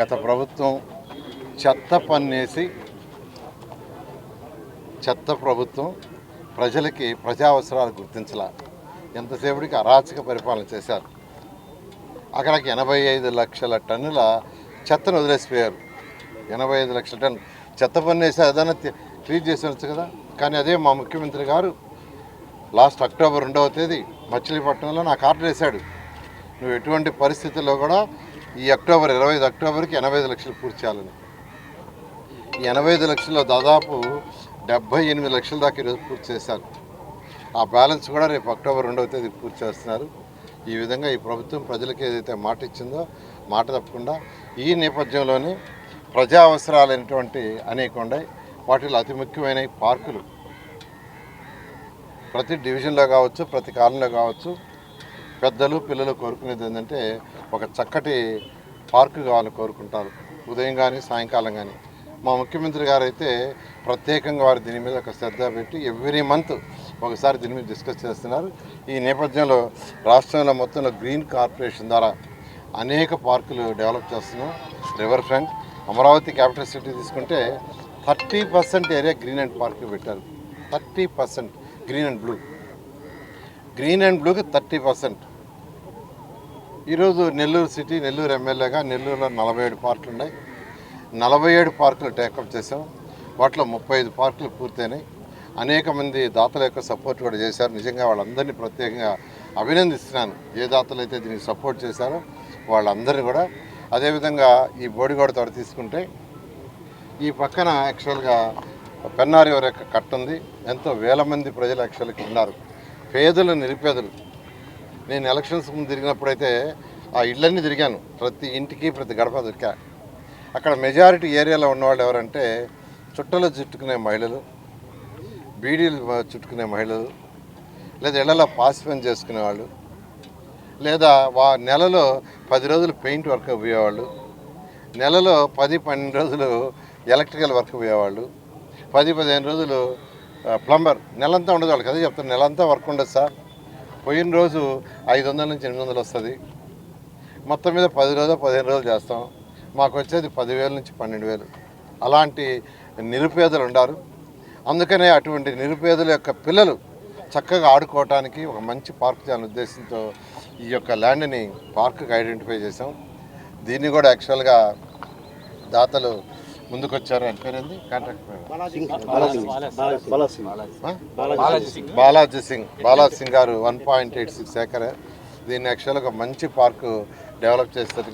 గత ప్రభుత్వం చెత్త పన్నేసి చెత్త ప్రభుత్వం ప్రజలకి ప్రజా అవసరాలు గుర్తించాల. ఎంతసేపటికి అరాచక పరిపాలన చేశారు. అక్కడికి ఎనభై ఐదు లక్షల టన్నుల చెత్తను వదిలేసిపోయారు. ఎనభై ఐదు లక్షల టన్ను చెత్త పన్నేసి ఏదైనా క్లీన్ చేసి ఉండొచ్చు కదా. కానీ అదే మా ముఖ్యమంత్రి గారు లాస్ట్ అక్టోబర్ రెండవ తేదీ మచిలీపట్నంలో నాకు ఆర్డర్ వేశాడు. నువ్వు ఎటువంటి పరిస్థితుల్లో కూడా ఈ అక్టోబర్ ఇరవై ఐదు అక్టోబర్కి ఎనభై ఐదు లక్షలు పూర్తి చేయాలని. ఈ ఎనభై ఐదు లక్షల్లో దాదాపు డెబ్బై ఎనిమిది లక్షల దాకా ఈరోజు పూర్తి చేశారు. ఆ బ్యాలెన్స్ కూడా రేపు అక్టోబర్ రెండవ తేదీ పూర్తి చేస్తున్నారు. ఈ విధంగా ఈ ప్రభుత్వం ప్రజలకు ఏదైతే మాట ఇచ్చిందో మాట తప్పకుండా ఈ నేపథ్యంలోనే ప్రజా అవసరాలైనటువంటి అనేక ఉన్నాయి. వాటిలో అతి ముఖ్యమైన పార్కులు ప్రతి డివిజన్లో కావచ్చు ప్రతి కాలంలో కావచ్చు పెద్దలు పిల్లలు కోరుకునేది ఏంటంటే ఒక చక్కటి పార్కు కావాలని కోరుకుంటారు. ఉదయం కానీ సాయంకాలం కానీ మా ముఖ్యమంత్రి గారు అయితే ప్రత్యేకంగా వారు దీని మీద ఒక శ్రద్ధ పెట్టి ఎవ్రీ మంత్ ఒకసారి దీని మీద డిస్కస్ చేస్తున్నారు. ఈ నేపథ్యంలో రాష్ట్రంలో మొత్తంలో గ్రీన్ కార్పొరేషన్ ద్వారా అనేక పార్కులు డెవలప్ చేస్తున్నాం. River front Amaravati capital city తీసుకుంటే thirty percent area green and park పెట్టారు. Thirty percent green and blue. Green and బ్లూకి థర్టీ పర్సెంట్. ఈరోజు నెల్లూరు సిటీ నెల్లూరు ఎమ్మెల్యేగా నెల్లూరులో నలభై ఏడు పార్కులు ఉన్నాయి. నలభై ఏడు పార్కులు టేకప్ చేసాం వాటిలో ముప్పై ఐదు పార్కులు పూర్తయినాయి. అనేక మంది దాతల యొక్క సపోర్ట్ కూడా చేశారు. నిజంగా వాళ్ళందరినీ ప్రత్యేకంగా అభినందిస్తున్నాను. ఏ దాతలు అయితే దీనికి సపోర్ట్ చేశారో వాళ్ళందరినీ కూడా. అదేవిధంగా ఈ బోడిగోడ తోట తీసుకుంటే ఈ పక్కన యాక్చువల్గా పెన్నారి వారి యొక్క కట్ట ఉంది. ఎంతో వేల మంది ప్రజలు యాక్చువల్గా ఉన్నారు. పేదలు నిరుపేదలు. నేను ఎలక్షన్స్ ముందు తిరిగినప్పుడైతే ఆ ఇళ్ళన్నీ తిరిగాను. ప్రతి ఇంటికి ప్రతి గడప దొరికా. అక్కడ మెజారిటీ ఏరియాలో ఉన్నవాళ్ళు ఎవరంటే చుట్టలు చుట్టుకునే మహిళలు బీడీలు చుట్టుకునే మహిళలు లేదా ఇళ్ళలో పాసి పని చేసుకునేవాళ్ళు లేదా వా నెలలో పది రోజులు పెయింట్ వర్క్ పోయేవాళ్ళు నెలలో పది పన్నెండు రోజులు ఎలక్ట్రికల్ వర్క్ పోయేవాళ్ళు పది పదిహేను రోజులు ప్లంబర్. నెలంతా ఉండదు వాళ్ళు కదా చెప్తారు నెలంతా వర్క్ ఉండదు సార్. పోయిన రోజు ఐదు వందల నుంచి ఎనిమిది వందలు వస్తుంది. మొత్తం మీద పది రోజులు పదిహేను రోజులు చేస్తాం. మాకు వచ్చేది పదివేల నుంచి పన్నెండు వేలు. అలాంటి నిరుపేదలు ఉన్నారు అందుకనే అటువంటి నిరుపేదల యొక్క పిల్లలు చక్కగా ఆడుకోవటానికి ఒక మంచి పార్క్ చేయాలనే ఉద్దేశంతో ఈ యొక్క ల్యాండ్ని పార్క్కి ఐడెంటిఫై చేసాం దీన్ని కూడా యాక్చువల్గా దాతలు ముందుకొచ్చారు అని పేరేంది? కాంట్రాక్ట్? బాలాజీ సింగ్. బాలాజీ సింగ్. గారు one point eight six acre దీన్ని యాక్చువల్గా మంచి పార్కు డెవలప్ చేసేట్టుగా